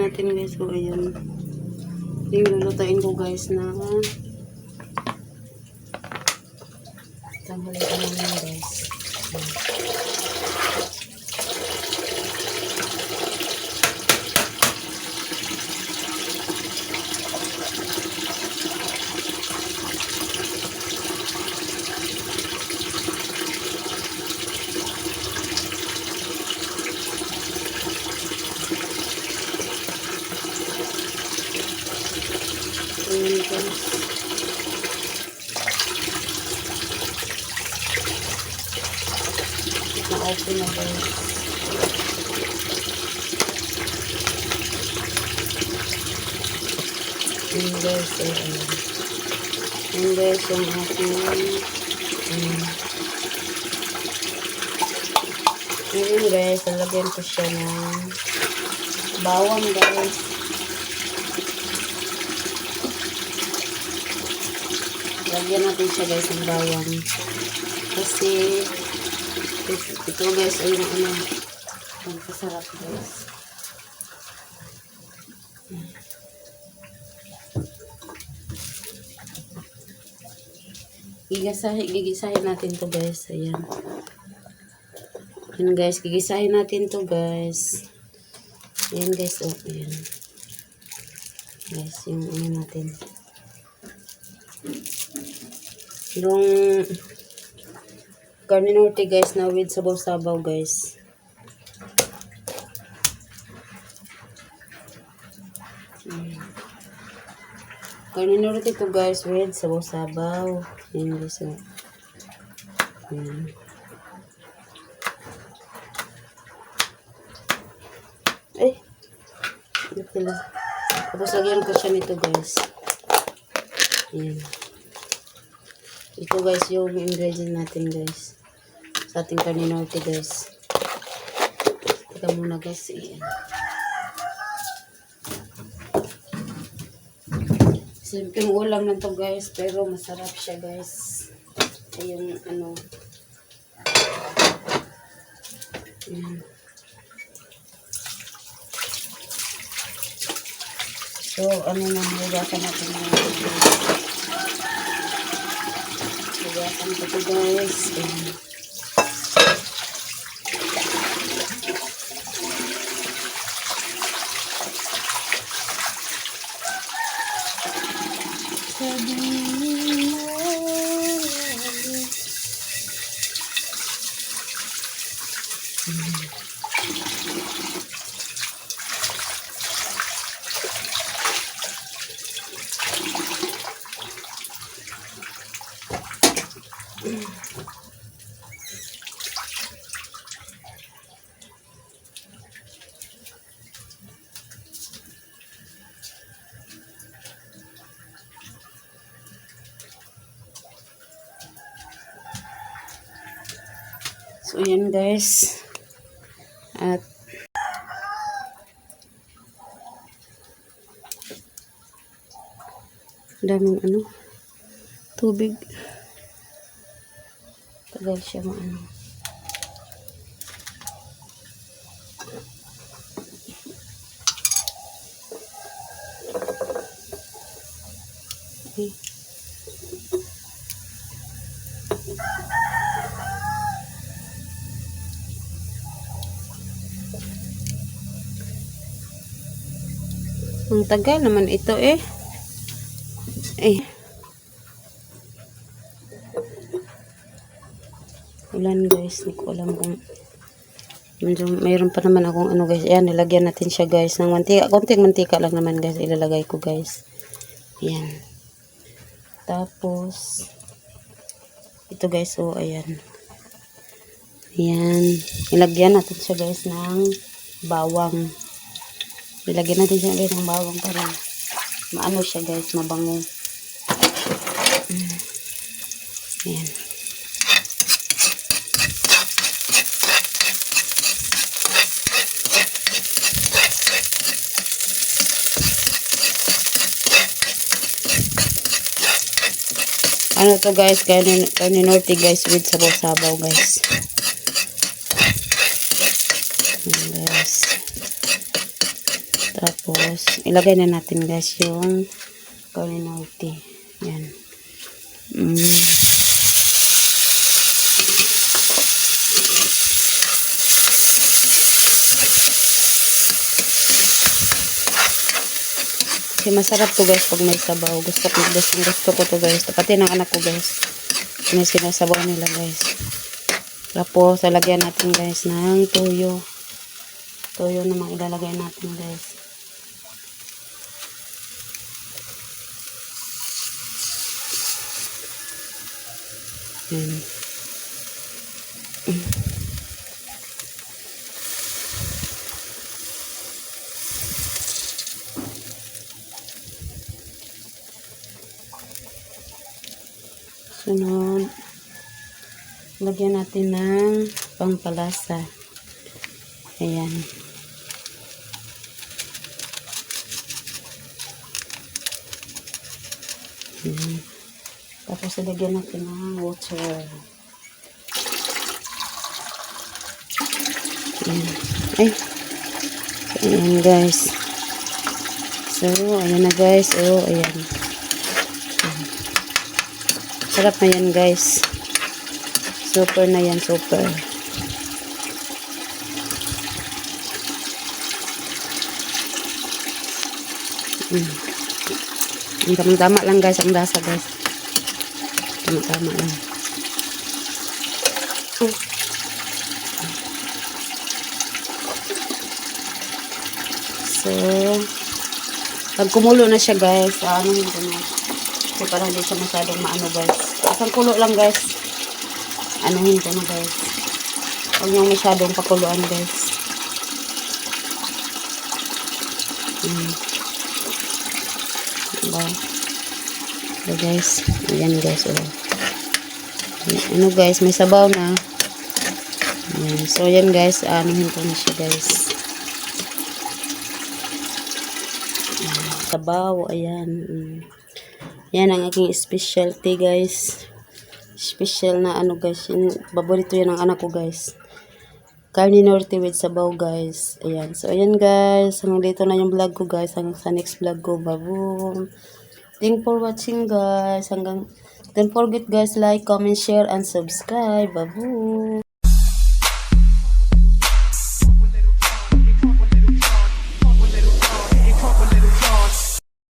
natin guys. So, ayun. Yung lulutuin ko guys na tanghalian namin guys. Ayun guys. Na-open na guys. Ayun guys. Ayun. Ayun guys yung aking ayun. Ayun guys. Lalagyan ko siya ng bawang guys. Lagyan natin siya guys ng bawang. Kasi ito, guys ay yung ano magkasarap guys. Gigisahin, gigisahin natin to guys. Ayan. Ayan guys, gigisahin natin to guys. Ayan guys, oh, ayan. Guys, yung ano natin. Yung karne norte guys na with sabaw-sabaw guys. Karne norte to guys with sabaw-sabaw. Yan guys. Yan. Ay. Ito pala. Tapos lagyan ko siya nito guys. Yan. Ito guys yung ingredient natin guys. Sa ating karne norte guys. Teka muna guys. Ayan. Simpleng ulam lang to guys. Pero masarap siya guys. Ayun ano. So, ano na, hugasan natin na Hugasan ko to guys. Ayan. Sabi So, ayan guys. At, daming ano, tubig. Tagal siya maano. Okay. Ang tagal naman ito eh. Eh. Ulan guys. Hindi ko alam kung medyo mayroon pa naman akong ano guys. Ayan, nilagyan natin siya guys ng mantika. Konting mantika lang naman guys. Ilalagay ko guys. Ayan. Tapos, ito guys. So, ayan. Ayan. Ilagyan natin siya guys ng bawang. Ilagyan natin siya ulit ng bawang para maano siya guys, mabango. Mm. Ayan. Ano to guys, kanin, kanin norte guys with sabaw-sabaw guys. Ayan, guys. Tapos, ilagay na natin guys yung norte. Yan. Mm. Kasi masarap to guys pag may sabaw. Gusto ko, gusto, gusto ko to guys. Pati ng anak ko guys. May sinasabaw nila guys. Tapos, lalagyan natin guys ng tuyo. Tuyo naman ilalagay natin guys. Yan. Sunod, lagyan natin ng pampalasa. Ayan. Ayan. Tapos ilagyan natin ng water. Ay. Ayan guys. So, ayan na guys. Oh, ayan. Sarap na yan guys. Super na yan, super. Mm. Ang tamang-tama lang guys, ang lasa guys. Tama-tama lang. Mm. So, pag kumulo na siya guys, ano yun na. Kasi para hindi siya masyadong maano guys. Isang kulo lang guys. Anuhin ko na guys. Huwag niyong masyadong pakuluan guys. Hmm. Diba? So guys, ayan guys. Oh. Ano guys, may sabaw na. Ayan. So ayan guys, anuhin ko na siya guys. Ayan, Sabaw, ayan. Mm. Yan ang aking specialty guys. Special na ano guys. Paborito yan ng anak ko guys. Carne Norte with sabaw guys. Ayan. So ayan guys. Hanggang dito na yung vlog ko guys. Hanggang sa next vlog ko. Baboom. Thank for watching guys. Hanggang don't forget guys like, comment, share, and subscribe. Baboom.